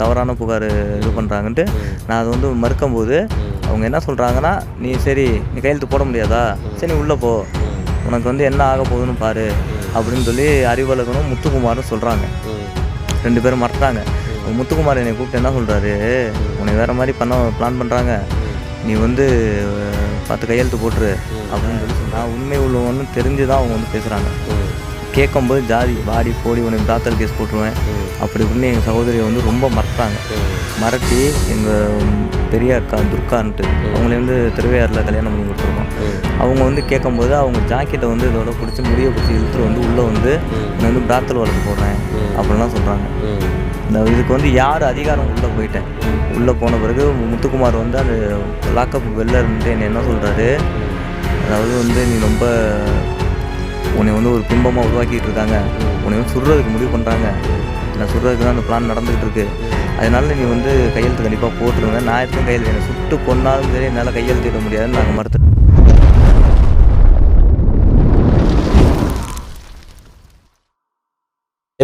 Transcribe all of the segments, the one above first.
தவறான புகார் இது பண்ணுறாங்கன்ட்டு நான் அதை வந்து மறுக்கும்போது அவங்க என்ன சொல்கிறாங்கன்னா நீ சரி நீ கையெழுத்து போட முடியாதா? சரி நீ உள்ளே போ. உனக்கு வந்து என்ன ஆக போகுதுன்னு பாரு. அப்படின்னு சொல்லி அறிவழகனும் முத்துக்குமாரும் சொல்கிறாங்க ரெண்டு பேரும் மறக்கிறாங்க முத்துக்குமார் என்னை கூப்பிட்டு என்ன சொல்கிறாரு உன்னை வேறு மாதிரி பண்ண பிளான் பண்ணுறாங்க நீ வந்து பார்த்து கையெழுத்து போட்டுரு. அப்படின்னு சொல்லி நான் உண்மை உள்ளவன்னு தெரிஞ்சு தான் அவங்க வந்து பேசுகிறாங்க கேட்கும்போது ஜாதி வாடி போடி உனக்கு பிராத்தல் கேஸ் போட்டுருவேன். அப்படி இப்படின்னு எங்கள் சகோதரியை வந்து ரொம்ப மறட்டாங்க மறட்டி எங்கள் பெரிய அக்கா துர்கான்ட்டு அவங்களே வந்து திருவையாறில் கல்யாணம் பண்ணி கொடுத்துருக்கோம். அவங்க வந்து கேட்கும்போது அவங்க ஜாக்கெட்டை வந்து இதோட பிடிச்சி முடிய பிடிச்சி இழுத்துட்டு வந்து உள்ளே வந்து நான் வந்து பிராத்தல் வளர்த்து போடுறேன் அப்படின்லாம் சொல்கிறாங்க இந்த இதுக்கு வந்து யார் அதிகாரம் உள்ளே போயிட்டேன். உள்ளே போன பிறகு முத்துக்குமார் வந்து அந்த லாக்கப் வெளில இருந்துட்டு என்னை என்ன சொல்கிறாரு அதாவது வந்து நீ ரொம்ப உன்னை வந்து ஒரு பிம்பமாக உருவாக்கிட்டு இருக்காங்க. உன்னை வந்து சுடுறதுக்கு முடிவு பண்ணுறாங்க நான் சுடுறதுக்கு தான் அந்த பிளான் நடந்துகிட்டு இருக்கு. அதனால நீ வந்து கையெழுத்து கண்டிப்பாக போட்டுருங்க. நான் எதுக்கும் கையெழுத்து என்னை சுட்டு கொண்டாலும் சரி என்னால் கையெழுத்திட முடியாதுன்னு நாங்கள் மறுத்து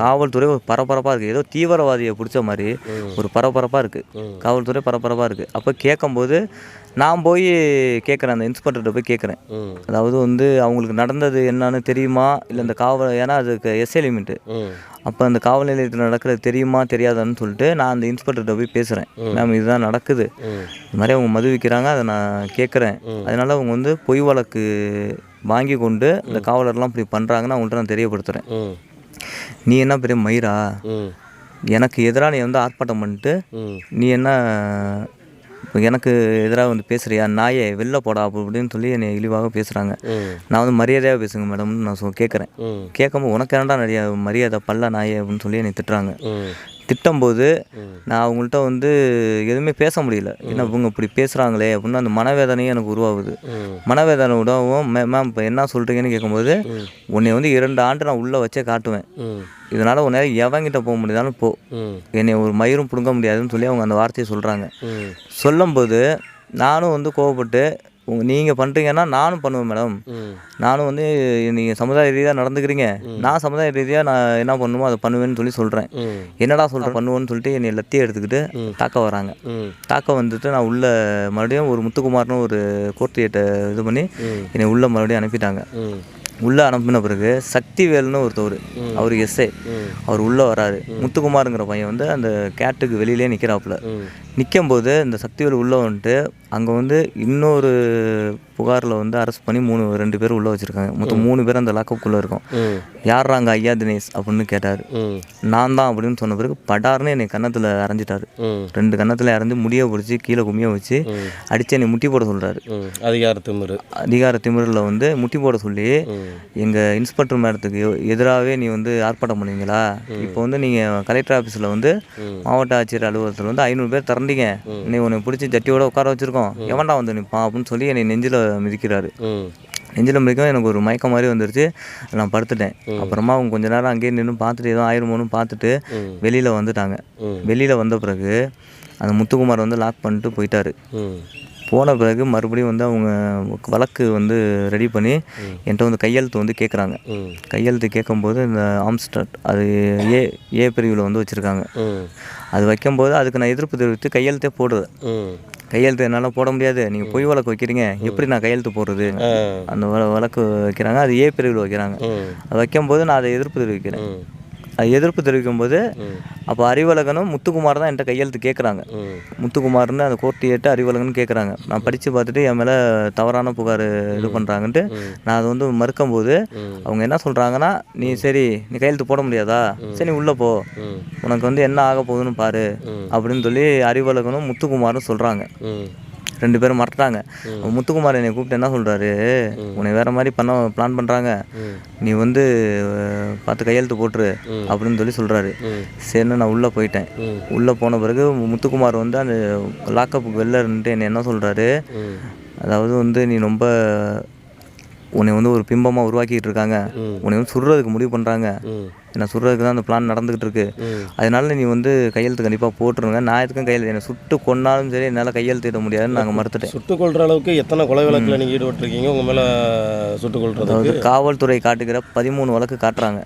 காவல்துறை ஒரு பரபரப்பாக இருக்குது ஏதோ தீவிரவாதியை பிடிச்ச மாதிரி ஒரு பரபரப்பாக இருக்குது காவல்துறை பரபரப்பாக இருக்குது அப்போ கேட்கும்போது நான் போய் கேட்குறேன். அந்த இன்ஸ்பெக்டர்கிட்ட போய் கேட்குறேன். அதாவது வந்து அவங்களுக்கு நடந்தது என்னன்னு தெரியுமா? இல்லை இந்த காவல் ஏன்னா அதுக்கு எஸ்ஏ லிமிட்டு அப்போ அந்த காவல் நிலையத்தில் நடக்கிறது தெரியுமா? தெரியாதான்னு சொல்லிட்டு நான் அந்த இன்ஸ்பெக்டர்கிட்ட போய் பேசுகிறேன் மேம் இதுதான் நடக்குது. இது மாதிரி அவங்க மது விற்கிறாங்க அதை நான் கேட்குறேன். அதனால அவங்க வந்து பொய் வழக்கு வாங்கி கொண்டு இந்த காவலர்லாம் இப்படி பண்ணுறாங்கன்னு அவங்கள்ட்ட நான் தெரியப்படுத்துகிறேன் நீ என்ன பெரிய மயிரா? எனக்கு எதிராக நீ வந்து ஆர்ப்பாட்டம் பண்ணிட்டு நீ என்ன எனக்கு எதிராக வந்து பேசுறியா? நாயே வெளில போடா அப்படி இப்படின்னு சொல்லி என்னை இழிவாக பேசுகிறாங்க நான் வந்து மரியாதையாக பேசுங்க மேடம்னு நான் சொல் கேட்குறேன் கேட்கும்போது உனக்கு என்னடா நிறைய மரியாதை பல்ல நாயே அப்படின்னு சொல்லி என்னை திட்டுறாங்க. திட்டும்போது நான் அவங்கள்ட்ட வந்து எதுவுமே பேச முடியல. ஏன்னா இவங்க இப்படி பேசுகிறாங்களே அப்படின்னு அந்த மனவேதனையும் எனக்கு உருவாகுது. மனவேதனை விடவும் மே மேம் இப்போ என்ன சொல்கிறீங்கன்னு கேட்கும்போது உன்னை வந்து இரண்டு ஆண்டு நான் உள்ளே வச்சே காட்டுவேன். இதனால் உன்னை எவங்கிட்ட போக முடியுதாலும் போ. என்னை ஒரு மயிரும் பிடுங்க முடியாதுன்னு சொல்லி அவங்க அந்த வார்த்தையை சொல்கிறாங்க சொல்லும்போது நானும் வந்து கோவப்பட்டு உங்க நீங்கள் பண்ணுறீங்கன்னா நானும் பண்ணுவேன் மேடம். நானும் வந்து நீங்கள் சமுதாய ரீதியாக நடந்துக்கிறீங்க. நான் சமுதாய ரீதியாக நான் என்ன பண்ணுமோ அதை பண்ணுவேன்னு சொல்லி சொல்கிறேன் என்னடா சொல்கிறேன் பண்ணுவேன்னு சொல்லிட்டு என்னை லத்தியை எடுத்துக்கிட்டு தாக்க வராங்க. தாக்க வந்துட்டு நான் உள்ள மறுபடியும் ஒரு முத்துக்குமார்னு ஒரு கோர்ட்டியேட்டை இது பண்ணி என்னை உள்ள மறுபடியும் அனுப்பிட்டாங்க. உள்ளே அனுப்பின பிறகு சக்திவேல்னு ஒருத்தவர் அவர் எஸ்ஏ. அவர் உள்ளே வராரு. முத்துக்குமாருங்கிற பையன் வந்து அந்த கேட்டுக்கு வெளியிலே நிற்கிறாப்புல நிற்கும்போது இந்த சக்திவேல் உள்ளே வந்துட்டு அங்கே வந்து இன்னொரு புகாரில் வந்து அரெஸ்ட் பண்ணி மூணு ரெண்டு பேர் உள்ளே வச்சுருக்காங்க. மொத்தம் மூணு பேர் அந்த லாக்கப்புக்குள்ளே இருக்கோம். யார்றாங்க ஐயா தினேஷ் அப்படின்னு கேட்டார். நான் தான் அப்படின்னு சொன்ன பிறகு படார்னு என்னை கன்னத்தில் அரைஞ்சிட்டாரு. ரெண்டு கன்னத்தில் அரைஞ்சு முடிய பிடிச்சி கீழே கும்மிய வச்சு அடித்து என்னை முட்டி போட சொல்கிறாரு அதிகார திமிரு. அதிகார திமிரில் வந்து முட்டி போட சொல்லி எங்கள் இன்ஸ்பெக்டர் மேடத்துக்கு எதிராகவே நீ வந்து ஆர்ப்பாட்டம் பண்ணுவீங்களா? இப்போ வந்து நீங்கள் கலெக்டர் ஆஃபீஸில் வந்து மாவட்ட ஆட்சியர் அலுவலகத்தில் வந்து ஐநூறு பேர் திறந்தீங்க நீ உன்னை பிடிச்சி ஜட்டியோட உட்கார வச்சிருக்கோம். எவன்டா வந்து நிற்பான் அப்படின்னு சொல்லி என்னை நெஞ்சில் மிதிக்கிறாரு. நெஞ்சில் மிதிக்கவும் எனக்கு ஒரு மயக்கம் மாதிரி வந்துருச்சு. நான் படுத்துட்டேன். அப்புறமா அவங்க கொஞ்ச நேரம் அங்கேயே நின்று பார்த்துட்டு ஏதோ ஆயிருமோன்னு பார்த்துட்டு வெளியில் வந்துட்டாங்க. வெளியில் வந்த பிறகு அந்த முத்துக்குமார் வந்து லாக் பண்ணிட்டு போயிட்டாரு. போன பிறகு மறுபடியும் வந்து அவங்க வழக்கு வந்து ரெடி பண்ணி என்கிட்ட வந்து கையெழுத்து வந்து கேட்குறாங்க கையெழுத்து கேட்கும்போது இந்த ஆம்ஸ்டாட் அது ஏ ஏ பிரிவில் வந்து வச்சுருக்காங்க. அது வைக்கும்போது அதுக்கு நான் எதிர்ப்பு தெரிவித்து கையெழுத்தே போடுவேன் கையெழுத்து என்னால் போட முடியாது. நீங்கள் பொய் வழக்கு வைக்கிறீங்க. எப்படி நான் கையெழுத்து போடுறது? அந்த வழ- வழக்கு வைக்கிறாங்க. அது ஏ பிரிவில் வைக்கிறாங்க. அது வைக்கும்போது நான் அதை எதிர்ப்பு தெரிவிக்கிறேன். எதிர்ப்பு தெரிவிக்கும்போது அப்போ அறிவழகனும் முத்துக்குமார் தான் என்கிட்ட கையெழுத்து கேட்குறாங்க முத்துக்குமார்னு அந்த கோர்ட்டு ஏட்டு அறிவழகன் கேட்குறாங்க நான் படித்து பார்த்துட்டு என் மேலே தவறான புகார் இது பண்ணுறாங்கன்ட்டு நான் அதை வந்து மறுக்கும்போது அவங்க என்ன சொல்கிறாங்கன்னா நீ சரி நீ கையெழுத்து போட முடியாதா? சரி நீ உள்ளே போ. உனக்கு வந்து என்ன ஆக போகுதுன்னு பாரு. அப்படின்னு சொல்லி அறிவழகனும் முத்துக்குமாரும் சொல்கிறாங்க ரெண்டு பேரும் மறட்டாங்க முத்துக்குமார் என்னை கூப்பிட்டு என்ன சொல்கிறாரு உன்னை வேறு மாதிரி பண்ண பிளான் பண்ணுறாங்க நீ வந்து பார்த்து கையெழுத்து போட்டுரு அப்படின்னு சொல்லி சொல்கிறாரு சரின்னு நான் உள்ளே போயிட்டேன். உள்ளே போன பிறகு முத்துக்குமார் வந்து அந்த லாக்கப்புக்கு வெளில இருந்துட்டு என்னை என்ன சொல்கிறாரு அதாவது வந்து நீ ரொம்ப உன்னை வந்து ஒரு பிம்பமாக உருவாக்கிட்டு இருக்காங்க. உன்னை வந்து சுடுறதுக்கு முடிவு பண்ணுறாங்க என்னை சுடுறதுக்கு தான் அந்த பிளான் நடந்துகிட்டு இருக்கு அதனால நீ வந்து கையெழுத்து கண்டிப்பாக போட்டுருங்க. நான் எதுக்கும் கையெழுத்து என்னை சுட்டு கொன்னாலும் சரி என்னால் கையெழுத்திட முடியாதுன்னு நாங்கள் மறுத்துட்டேன். சுட்டுக் கொள்ற அளவுக்கு எத்தனை கொலை வழக்கில் நீங்கள் ஈடுபட்டிருக்கீங்க? உங்கள் மேலே சுட்டுக் கொள்றதுக்கு அதாவது காவல்துறை காட்டுகிற பதிமூணு வழக்கு காட்டுறாங்க.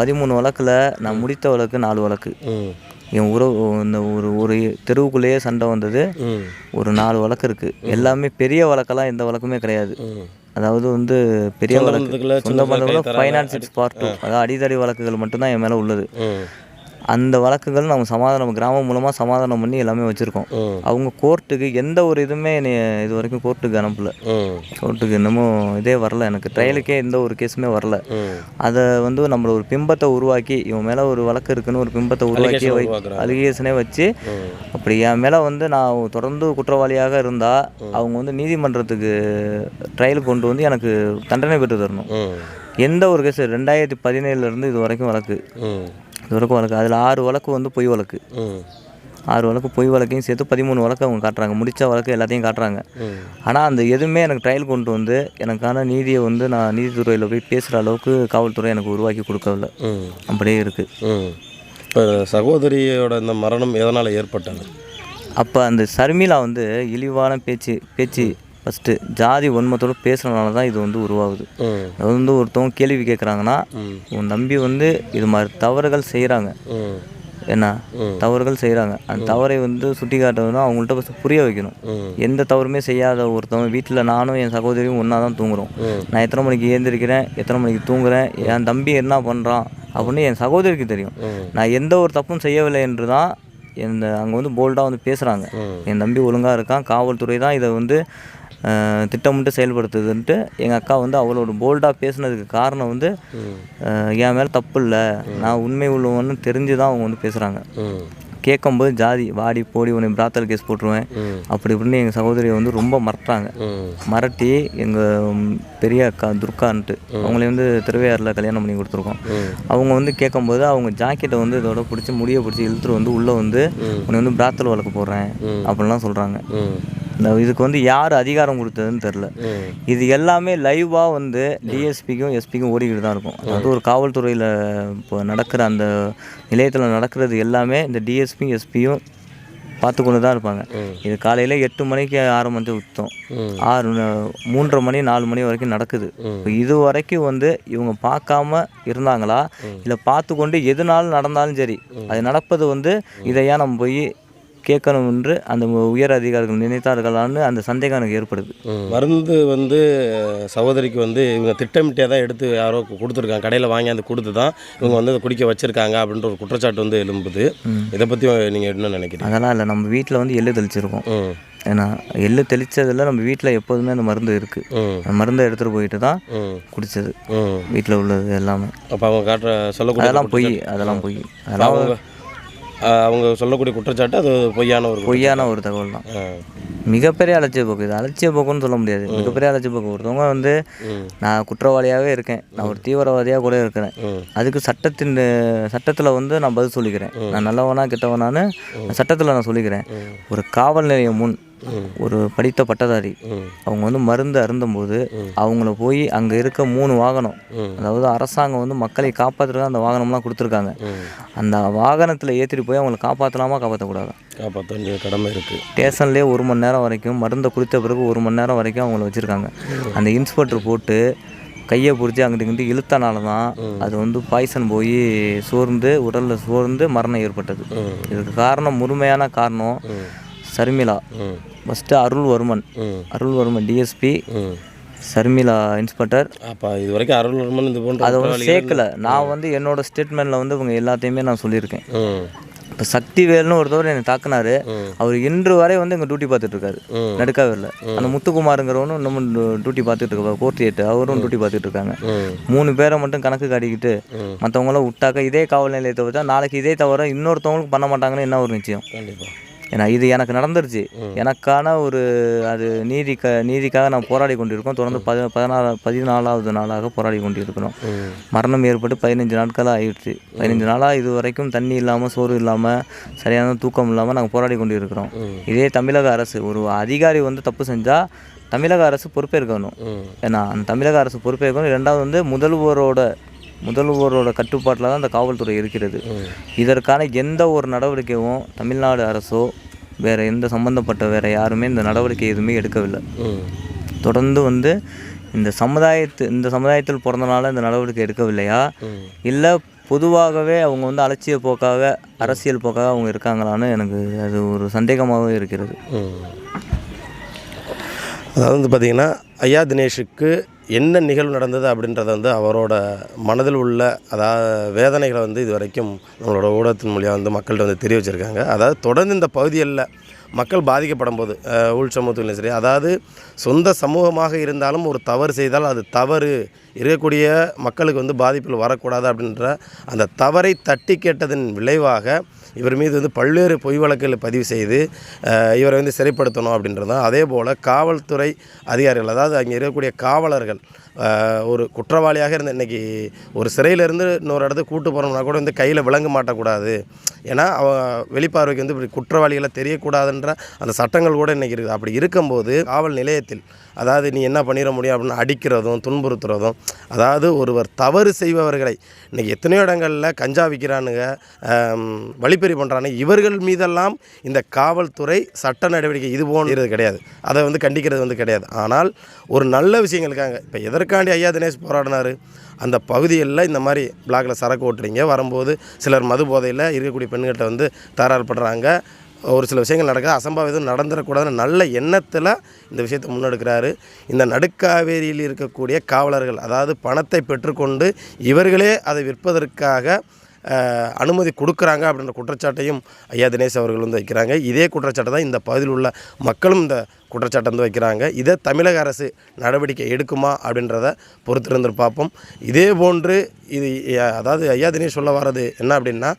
பதிமூணு வழக்கில் நான் முடித்த வழக்கு நாலு வழக்கு. என் உறவு இந்த ஒரு ஒரு தெருவுக்குள்ளேயே சண்டை வந்தது. ஒரு நாலு வழக்கு இருக்குது எல்லாமே பெரிய வழக்கெல்லாம் எந்த வழக்குமே கிடையாது. அதாவது வந்து பெரிய வழக்கு சொந்த தராத ஃபைனான்ஸ் இட்ஸ் பார்ட் டூ அதாவது அடிதடி வழக்குகள் மட்டும்தான் என் மேலே உள்ளது. அந்த வழக்குகள் நம்ம சமாதானம் கிராமம் மூலமாக சமாதானம் பண்ணி எல்லாமே வச்சுருக்கோம். அவங்க கோர்ட்டுக்கு எந்த ஒரு இதுவுமே இது வரைக்கும் கோர்ட்டுக்கு அனுப்பல. கோர்ட்டுக்கு இன்னமும் இதே வரல எனக்கு. ட்ரையலுக்கே எந்த ஒரு கேஸுமே வரல. அதை வந்து நம்மள ஒரு பிம்பத்தை உருவாக்கி இவன் மேலே ஒரு வழக்கு இருக்குன்னு ஒரு பிம்பத்தை உருவாக்கி. அலிகேஷனே வச்சு அப்படி என் மேலே வந்து நான் தொடர்ந்து குற்றவாளியாக இருந்தால் அவங்க வந்து நீதிமன்றத்துக்கு ட்ரையல் கொண்டு வந்து எனக்கு தண்டனை பெற்று தரணும். எந்த ஒரு கேஸ் ரெண்டாயிரத்தி பதினேழுலேருந்து இது வரைக்கும் வழக்கு. வரைக்கும் வழக்கு அதில் ஆறு வழக்கு வந்து பொய் வழக்கு. ஆறு வழக்கு பொய் வழக்கையும் சேர்த்து பதிமூணு வழக்கு அவங்க காட்டுறாங்க. முடித்த வழக்கு எல்லாத்தையும் காட்டுறாங்க. ஆனால் அந்த எதுவுமே எனக்கு ட்ரையல் கொண்டு வந்து எனக்கான நீதியை வந்து நான் நீதித்துறையில் போய் பேசுகிற அளவுக்கு காவல்துறை எனக்கு உருவாக்கி கொடுக்கவில்லை. அப்படியே இருக்குது இப்போ சகோதரியோட இந்த மரணம் எதனால் ஏற்பட்டது? அப்போ அந்த சர்மிளா வந்து இழிவான பேச்சு பேச்சு ஃபஸ்ட்டு ஜாதி வன்மத்தோடு பேசுகிறனால தான் இது வந்து உருவாகுது. அது வந்து ஒருத்தவங்க கேள்வி கேட்குறாங்கன்னா உன் தம்பி வந்து இது மாதிரி தவறுகள் செய்கிறாங்க என்ன. தவறுகள் செய்கிறாங்க அந்த தவறை வந்து சுட்டி காட்டணும்னா அவங்கள்ட்ட ஃபஸ்ட்டு புரிய வைக்கணும். எந்த தவறுமே செய்யாத ஒருத்தவங்க வீட்டில் நானும் என் சகோதரியும் ஒன்றா தான் தூங்குறோம். நான் எத்தனை மணிக்கு ஏந்திரிக்கிறேன் எத்தனை மணிக்கு தூங்குறேன் என் தம்பி என்ன பண்ணுறான் அப்படின்னு என் சகோதரிக்கு தெரியும். நான் எந்த ஒரு தப்பும் செய்யவில்லை என்று தான் இந்த அங்கே வந்து போல்டாக வந்து பேசுகிறாங்க. என் தம்பி ஒழுங்காக இருக்கான் காவல்துறை தான் இதை வந்து திட்டமிட்டு செயல்படுத்துதுன்ட்டு எங்கள் அக்கா வந்து அவளோட போல்டாக பேசுனதுக்கு காரணம் வந்து என் மேலே தப்பு இல்லை. நான் உண்மை உள்ளவன்னு தெரிஞ்சு தான் அவங்க வந்து பேசுகிறாங்க கேட்கும்போது ஜாதி வாடி போடி உன்னை பிராத்தல் கேஸ் போட்டுருவேன். அப்படி இப்படின்னு எங்கள் சகோதரியை வந்து ரொம்ப மறட்டாங்க ம் மிரட்டி எங்கள் பெரிய அக்கா துர்கான்ட்டு அவங்களே வந்து திருவையாறில் கல்யாணம் பண்ணி கொடுத்துருக்கோம். அவங்க வந்து கேட்கும்போது அவங்க ஜாக்கெட்டை வந்து இதோட பிடிச்சி முடியை பிடிச்சி இழுத்துட்டு வந்து உள்ளே வந்து உன்னை வந்து பிராத்தல் வழக்கு போடுறேன். அப்படிலாம் சொல்கிறாங்க இதுக்கு வந்து யார் அதிகாரம் கொடுத்ததுன்னு தெரில. இது எல்லாமே லைவாக வந்து டிஎஸ்பிக்கும் எஸ்பிக்கும் ஓடிக்கிட்டு தான் இருக்கும். அதாவது ஒரு காவல்துறையில் இப்போ நடக்கிற அந்த நிலையத்தில் நடக்கிறது எல்லாமே இந்த டிஎஸ்பியும் எஸ்பியும் பார்த்து கொண்டு தான் இருப்பாங்க. இது காலையில் எட்டு மணிக்கு ஆரம்பிச்சு விட்டோம். ம். ஆறு மூன்றரை மணி நாலு மணி வரைக்கும் நடக்குது. இப்போ இது வரைக்கும் வந்து இவங்க பார்க்காம இருந்தாங்களா? இல்லை பார்த்து கொண்டு எதுனாலும் நடந்தாலும் சரி. அது நடப்பது வந்து இதை ஏன் நம்ம போய் கேட்கணும் என்று அந்த உயர் அதிகாரிகள் நினைத்தார்களான்னு அந்த சந்தேகம் எனக்கு ஏற்படுது. மருந்து வந்து சகோதரிக்கு வந்து இவங்க திட்டமிட்டே தான் எடுத்து யாரோ கொடுத்துருக்காங்க. கடையில் வாங்கியாந்து கொடுத்து தான் இவங்க வந்து அதை குடிக்க வச்சிருக்காங்க அப்படின்ற ஒரு குற்றச்சாட்டு வந்து எழும்புது. இதை பற்றி நீங்கள் என்ன நினைக்கிறீங்க? அதெல்லாம் இல்லை. நம்ம வீட்டில் வந்து எள்ளு தெளிச்சிருக்கோம். ஏன்னா எள்ளு தெளிச்சதில் நம்ம வீட்டில் எப்போதுமே அந்த மருந்து இருக்குது அந்த மருந்தை எடுத்துகிட்டு போயிட்டு தான் குடித்தது வீட்டில் உள்ளது எல்லாமே. அப்போ அவங்க காட்டுற சொல்லக்கூடிய அதெல்லாம் பொய். அதெல்லாம் பொய். அதெல்லாம் அவங்க சொல்லக்கூடிய குற்றச்சாட்டு அது பொய்யான ஒரு பொய்யான ஒரு தகவல் தான். மிகப்பெரிய அலட்சிய போக்கு இது. அலட்சிய போக்குன்னு சொல்ல முடியாது. மிகப்பெரிய அலட்சிய போக்கு. ஒருத்தவங்க வந்து நான் குற்றவாளியாகவே இருக்கேன். நான் ஒரு தீவிரவாதியாக கூட இருக்கிறேன். அதுக்கு சட்டத்தின் சட்டத்தில் வந்து நான் பதில் சொல்லிக்கிறேன். நான் நல்லவனா கெட்டவனான்னு சட்டத்தில் நான் சொல்லிக்கிறேன். ஒரு காவல் நிலையம் முன் ஒரு படித்த பட்டதாரி. அவங்க வந்து மருந்து அருந்தும்போது அவங்கள போய் அங்கே இருக்க மூணு வாகனம். அதாவது அரசாங்கம் வந்து மக்களை காப்பாற்றுறதுக்கு அந்த வாகனம்லாம் கொடுத்துருக்காங்க. அந்த வாகனத்தில் ஏற்றிட்டு போய் அவங்கள காப்பாற்றலாமா காப்பாற்றக்கூடாது காப்பாற்ற வேண்டிய கடமை இருக்குது ஸ்டேஷன்லேயே ஒரு மணி நேரம் வரைக்கும் மருந்தை குடித்த பிறகு ஒரு மணி நேரம் வரைக்கும் அவங்கள வச்சுருக்காங்க. அந்த இன்ஸ்பெக்டர் போட்டு கையை பிடிச்சி அங்கிட்டு இங்கிட்டு இழுத்தனால தான் அது வந்து பாய்சன் போய் சோர்ந்து உடலில் சோர்ந்து மரணம் ஏற்பட்டது. இதுக்கு காரணம் முழுமையான காரணம் Sharmila. First Arulvarman Arulvarman DSP Sharmila inspector அப்போ இது வரைக்கும் அருள்வர்மன் இது போன்ற அதை வந்து சேர்க்கல. நான் வந்து என்னோட ஸ்டேட்மெண்ட்டில் வந்து இவங்க எல்லாத்தையுமே நான் சொல்லியிருக்கேன். இப்போ சக்திவேல்னு ஒருத்தவர் என்னை தாக்குனாரு. அவர் இன்று வரை வந்து இங்கே டியூட்டி பார்த்துட்டு இருக்காரு ம். நடுக்காவில்ல அந்த முத்துக்குமாருங்கிறவனும் இன்னமும் டியூட்டி பார்த்துட்டு இருக்காரு கோர்ட் ஏட்டு அவரும் டியூட்டி பார்த்துட்டு இருக்காங்க மூணு பேரை மட்டும் கணக்கு காட்டிக்கிட்டு. மற்றவங்களாம் விட்டாக்க இதே காவல் நிலையத்தை வச்சா நாளைக்கு இதே தவிர இன்னொருத்தவங்களுக்கு பண்ண மாட்டாங்கன்னு என்ன ஒரு நிச்சயம்? கண்டிப்பாக ஏன்னா இது எனக்கு நடந்துருச்சு. எனக்கான ஒரு அது நீதி க நீதிக்காக நான் போராடி கொண்டிருக்கோம். தொடர்ந்து பதி பதினாலு பதினாலாவது நாளாக போராடி கொண்டிருக்கிறோம். மரணம் ஏற்பட்டு பதினஞ்சு நாட்களாக ஆயிடுச்சு. பதினஞ்சு நாளாக இது வரைக்கும் தண்ணி இல்லாமல் சோறு இல்லாமல் சரியான தூக்கம் இல்லாமல் நாங்கள் போராடி கொண்டு இருக்கிறோம் இதே தமிழக அரசு ஒரு அதிகாரி வந்து தப்பு செஞ்சால் தமிழக அரசு பொறுப்பேற்கணும். ஏன்னா அந்த தமிழக அரசு பொறுப்பேற்கணும். ரெண்டாவது வந்து முதல்வரோட முதல்வரோட கட்டுப்பாட்டில் தான் இந்த காவல்துறை இருக்கிறது. இதற்கான எந்த ஒரு நடவடிக்கையும் தமிழ்நாடு அரசோ வேறு எந்த சம்மந்தப்பட்ட வேறு யாருமே இந்த நடவடிக்கை எதுவுமே எடுக்கவில்லை. தொடர்ந்து வந்து இந்த சமுதாயத்து இந்த சமுதாயத்தில் பிறந்தனால இந்த நடவடிக்கை எடுக்கவில்லையா? இல்லை பொதுவாகவே அவங்க வந்து அலட்சிய போக்காக அரசியல் போக்காக அவங்க இருக்காங்களான்னு எனக்கு அது ஒரு சந்தேகமாகவே இருக்கிறது. அதாவது வந்து பார்த்திங்கன்னா ஐயா தினேஷுக்கு என்ன நிகழ்வு நடந்தது அப்படின்றத வந்து அவரோட மனதில் உள்ள அதாவது வேதனைகளை வந்து இது வரைக்கும் நம்மளோட ஊடகத்தின் மூலியம் வந்து மக்கள்கிட்ட வந்து தெரிய வச்சுருக்காங்க அதாவது தொடர்ந்து இந்த பகுதிகளில் மக்கள் பாதிக்கப்படும் போது உள் சமூகத்திலும் சரி அதாவது சொந்த சமூகமாக இருந்தாலும் ஒரு தவறு செய்தால் அது தவறு இருக்கக்கூடிய மக்களுக்கு வந்து பாதிப்பில் வரக்கூடாது அப்படின்ற அந்த தவறை தட்டி கேட்டதன் விளைவாக இவர் மீது வந்து பல்வேறு பொய் வழக்குகளை பதிவு செய்து இவரை வந்து சிறைப்படுத்தணும் அப்படின்றதும் அதே போல் காவல்துறை அதிகாரிகள் அதாவது அங்கே இருக்கக்கூடிய காவலர்கள் ஒரு குற்றவாளியாக இருந்த இன்னைக்கு ஒரு சிறையிலேருந்து இன்னொரு இடத்துக்கு கூட்டு போகிறோம்னா கூட வந்து கையில் விளங்க மாட்டக்கூடாது. ஏன்னா அவ வெளிப்பார்வைக்கு வந்து இப்படி குற்றவாளிகளை தெரியக்கூடாதுன்ற அந்த சட்டங்கள் கூட இன்றைக்கி இருக்குது. அப்படி இருக்கும்போது காவல் நிலையத்தில் அதாவது நீ என்ன பண்ணிட முடியும் அப்படின்னு அடிக்கிறதும் துன்புறுத்துறதும் அதாவது ஒருவர் தவறு செய்பவர்களை இன்றைக்கி எத்தனையோ இடங்களில் கஞ்சா விற்கிறானுங்க வழிப்பறி பண்ணுறானுங்க இவர்கள் மீதெல்லாம் இந்த காவல்துறை சட்ட நடவடிக்கை இது போன்றது கிடையாது. அதை வந்து கண்டிக்கிறது வந்து கிடையாது. ஆனால் ஒரு நல்ல விஷயங்களுக்காங்க இப்போ எதற்காண்டி ஐயா தினேஷ் போராடினார்? அந்த பகுதிகளில் இந்த மாதிரி பிளாக்ல சரக்கு ஓட்டுறீங்க. வரும்போது சிலர் மது போதையில் இருக்கக்கூடிய பெண்கிட்ட வந்து தகராறு படுறாங்க ஒரு சில விஷயங்கள் நடக்குது அசம்பாவிதம் நடந்துடக்கூடாதுன்னு நல்ல எண்ணத்தில் இந்த விஷயத்தை முன்னெடுக்கிறாரு. இந்த நடுக்காவேரியில் இருக்கக்கூடிய காவலர்கள் அதாவது பணத்தை பெற்றுக்கொண்டு இவர்களே அதை விற்பதற்காக அனுமதி கொடுக்குறாங்க அப்படின்ற குற்றச்சாட்டையும் ஐயா தினேஷ் அவர்கள் வந்து வைக்கிறாங்க. இதே குற்றச்சாட்டை தான் இந்த பகுதியில் உள்ள மக்களும் இந்த குற்றச்சாட்டை வந்து வைக்கிறாங்க. இதை தமிழக அரசு நடவடிக்கை எடுக்குமா அப்படின்றத பொறுத்திருந்து பார்ப்போம். இதே போன்று இது அதாவது ஐயா தினேஷ் சொல்ல வர்றது என்ன அப்படின்னா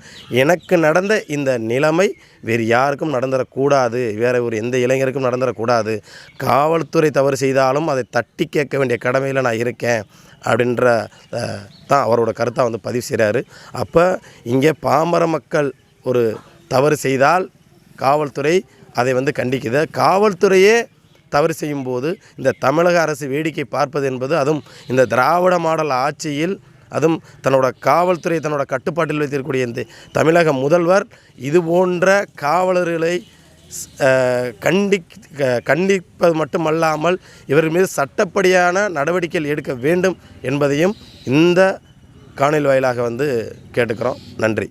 எனக்கு நடந்த இந்த நிலைமை வேறு யாருக்கும் நடந்துடக்கூடாது வேறு ஒரு எந்த இளைஞருக்கும் நடந்துடக்கூடாது காவல்துறை தவறு செய்தாலும் அதை தட்டி கேட்க வேண்டிய கடமையில் நான் இருக்கேன். அப்படின்ற தான் அவரோட கருத்தை வந்து பதிவு செய்கிறாரு அப்போ இங்கே பாமர மக்கள் ஒரு தவறு செய்தால் காவல்துறை அதை வந்து கண்டிக்குது. காவல்துறையே தவறு செய்யும்போது இந்த தமிழக அரசு வேடிக்கை பார்ப்பது என்பது அதுவும் இந்த திராவிட மாடல் ஆட்சியில் அதுவும் தன்னோட காவல்துறை தன்னோட கட்டுப்பாட்டில் வைத்திருக்கக்கூடிய இந்த தமிழக முதல்வர் இது போன்ற காவலர்களை கண்டி க- கண்டிப்பது மட்டுமல்லாமல் இவர் மீது சட்டப்படியான நடவடிக்கைகள் எடுக்க வேண்டும் என்பதையும் இந்த காணொலி வாயிலாக வந்து கேட்டுக்கிறோம். நன்றி.